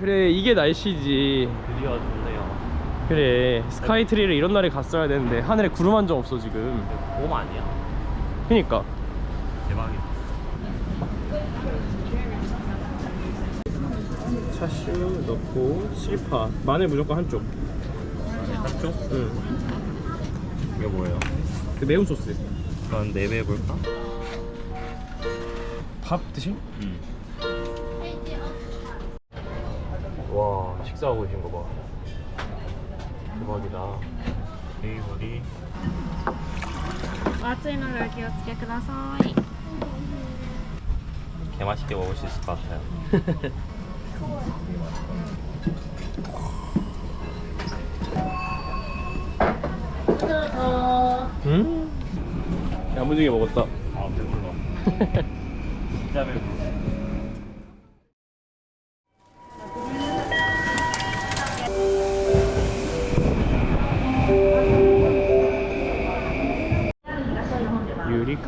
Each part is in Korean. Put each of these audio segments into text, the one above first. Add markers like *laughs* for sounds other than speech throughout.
그래 이게 날씨지 드디어 좋네요. 그래 스카이트리를 이런 날에 갔어야 되는데 하늘에 구름 한 점 없어 지금 봄 아니야? 그니까 대박이다. 차슈 넣고 실파 마늘 무조건 한쪽 한쪽? 응. 이거 뭐예요? 그 매운 소스 그럼 내배 볼까? 밥 드실? 응. 식사하고 계신 거 봐. 대박이다. 테이블이 熱いのでお気をつけください 개 맛있게 먹을 수 있을 것 같아요. 응? 야무지게 먹었다 아 배불러. *laughs* 진짜 배불러.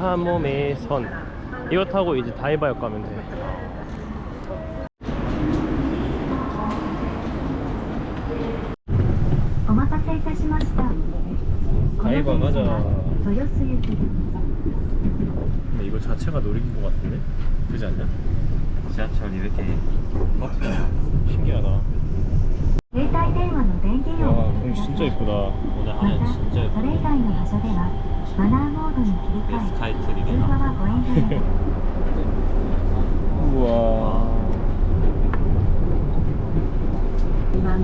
카모메선. 이거 타고 이제 다이바역 가면 돼. 다이바 가자 근데 이거 자체가 놀이기구 같은데? 그지 않냐? 지하철 이렇게. 어? *clears throat* 신기하다. 携帯電話の電源をれまそれ以外の場所ではマナーモードに切り替え通話はご遠慮うわま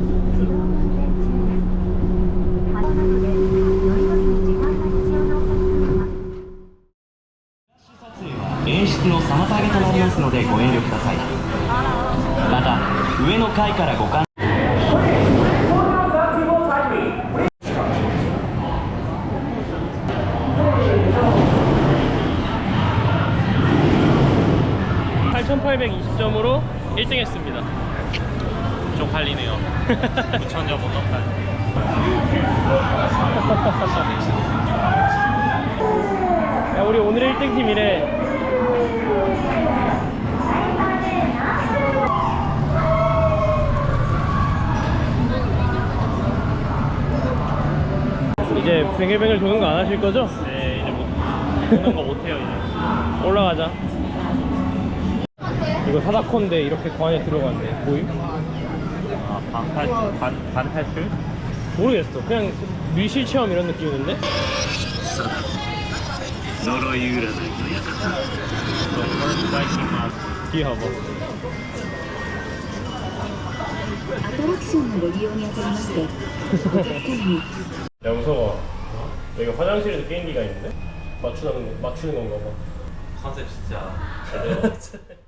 演出の妨げとなりますのでご遠慮ください。また上の階からご観 8,820점으로 1등 했습니다 쪽팔리네요. 9,000점 *laughs* 못 넘다 야 우리 오늘 1등 팀이래 이제 뱅글뱅글 도는 거 안 하실 거죠? 네 이제 못 보는 거 못해요 이제. 올라가자 이거 사다콘데 이렇게 그 안에 들어갔네 보임? 아 반팔 반 반탈출? 모르겠어 그냥 밀실 체험 이런 느낌이던데? 뒤에 봐봐 アトラクションのご利用にあたりましてお客様に 야 무서워 여기 화장실에도 게임기가 있는데? 맞추는, 거- 맞추는 건가 봐 컨셉 진짜 제대로. *laughs*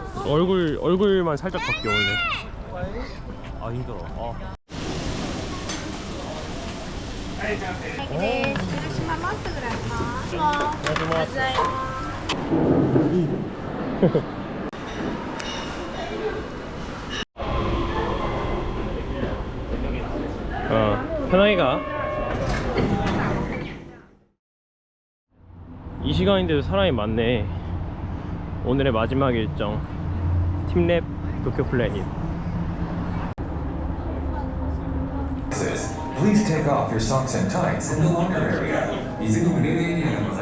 얼굴 얼굴만 살짝 바뀌어 원래. 아 힘들어. 아. 오. 어, 편하게 가. 이 시간인데도 사람이 많네. 오늘의 마지막 일정. 팀랩 도쿄 플래닛 Please take off your socks and tights in the locker area. 이승우 은혜인이라는 거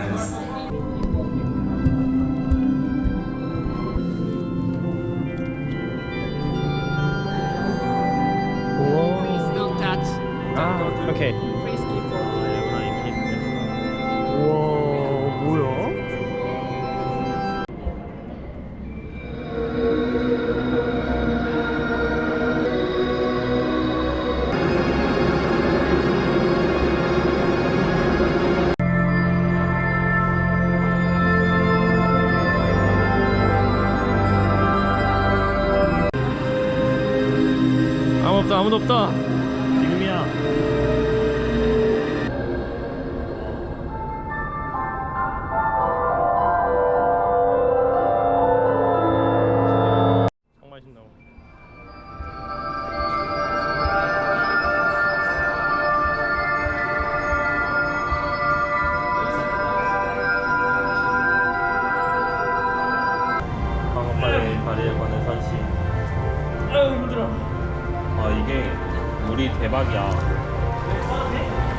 Please don't touch. Okay. 아무도 없다 대박이야.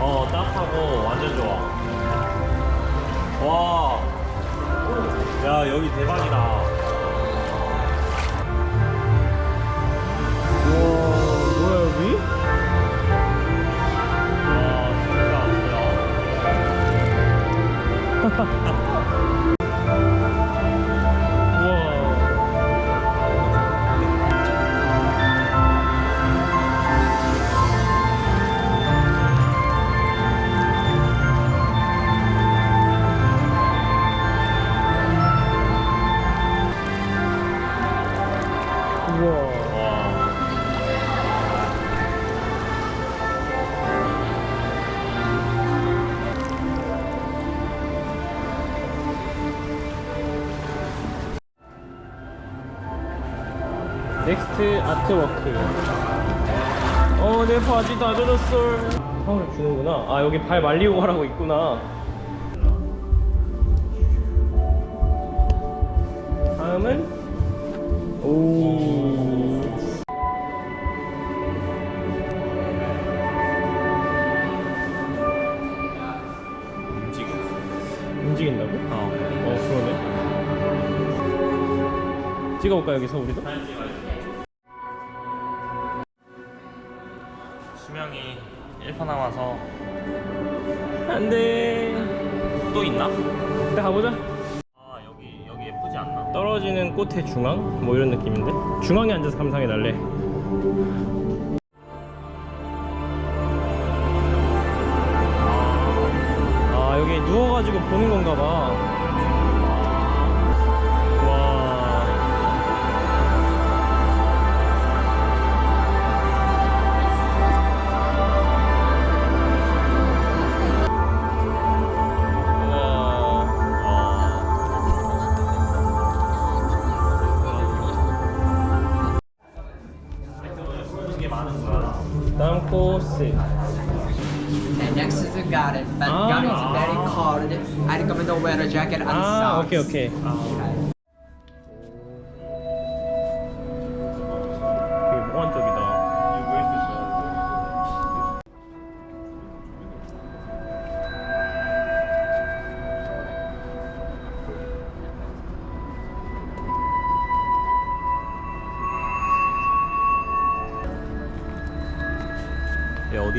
어 따뜻하고 완전 좋아. 와. 야 여기 대박이다. 넥스트 아트워크 어내 바지 다 젖었어 타월을 주는구나 아 여기 발 말리고 가라고 있구나 다음은 오 움직여. 움직인다고? 어. 어 그러네 찍어볼까 여기서 우리도? 수명이 1분 남아서 안돼 또 있나? 일단 가보자 아 여기 여기 예쁘지 않나? 떨어지는 꽃의 중앙? 뭐 이런 느낌인데? 중앙에 앉아서 감상해 달래 아 여기 누워가지고 보는 건가 봐 And next is the garden, but ah, garden is very cold. I recommend to wear a jacket outside. Ah, okay, okay.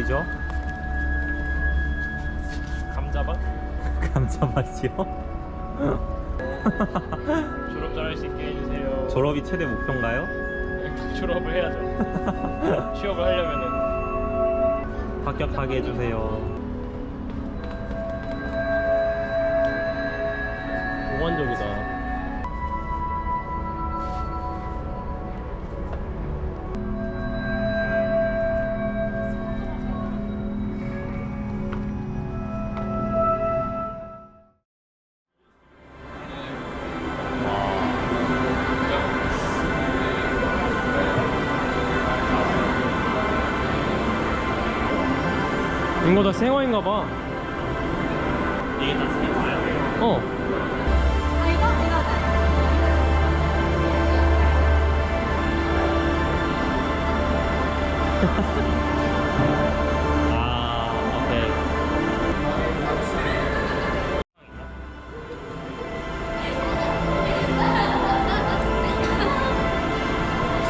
어디죠? 감자밭? 감자맛이요? 졸업 잘할 수 있게 해주세요 졸업이 최대 목표인가요? *laughs* 졸업을 해야죠 *laughs* 취업을 하려면은 합격하게 해주세요. 몽환적이다 다 생화인가 봐. 이게 다 생화야? 어. 아 오케이.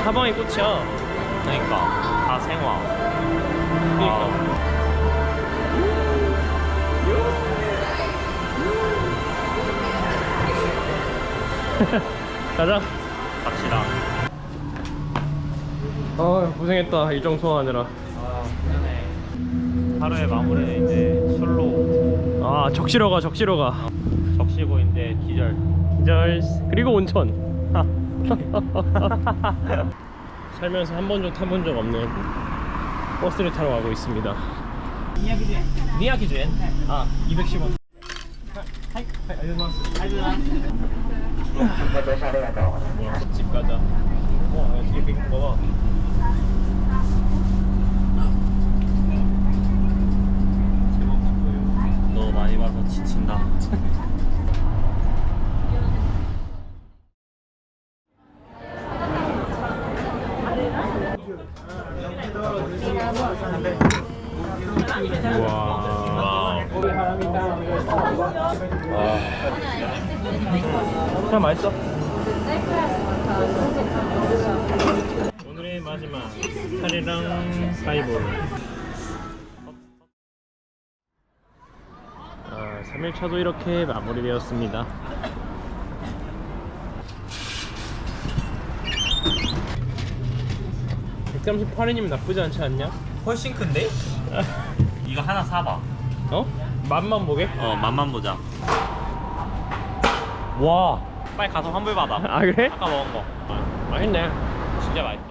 사방이 꽃이야. 그러니까 다 생화. 그러니까. 아, 가자. 갑시다. 아 고생했다 일정 소화하느라. 하루의 마무리는 이제 술로 아 적시러 가 적시러 가. 적시고 이제 기절. 기절 그리고 온천. 살면서 한 번도 타본 적 없는 버스를 타러 가고 있습니다. 니야기주엔. 아, 210원. 하이, 하이, 알려드리ます. 집 가자. 어, 야, 뒤에 빙 봐봐. 제법 이뻐요. 너 많이 봐서 지친다. 와. 그냥 맛있어. 오늘의 마지막 카레랑 사이볼. 아, 3일차도 이렇게 마무리되었습니다. (138인이면) 나쁘지 않지 않냐? 훨씬 큰데? *laughs* 이거 하나 사봐. 어? 맛만 보게? 어, 맛만 보자. 와. 빨리 가서 환불 받아. 아 그래? 아까 먹은 거. 맛있네. 진짜 맛있어.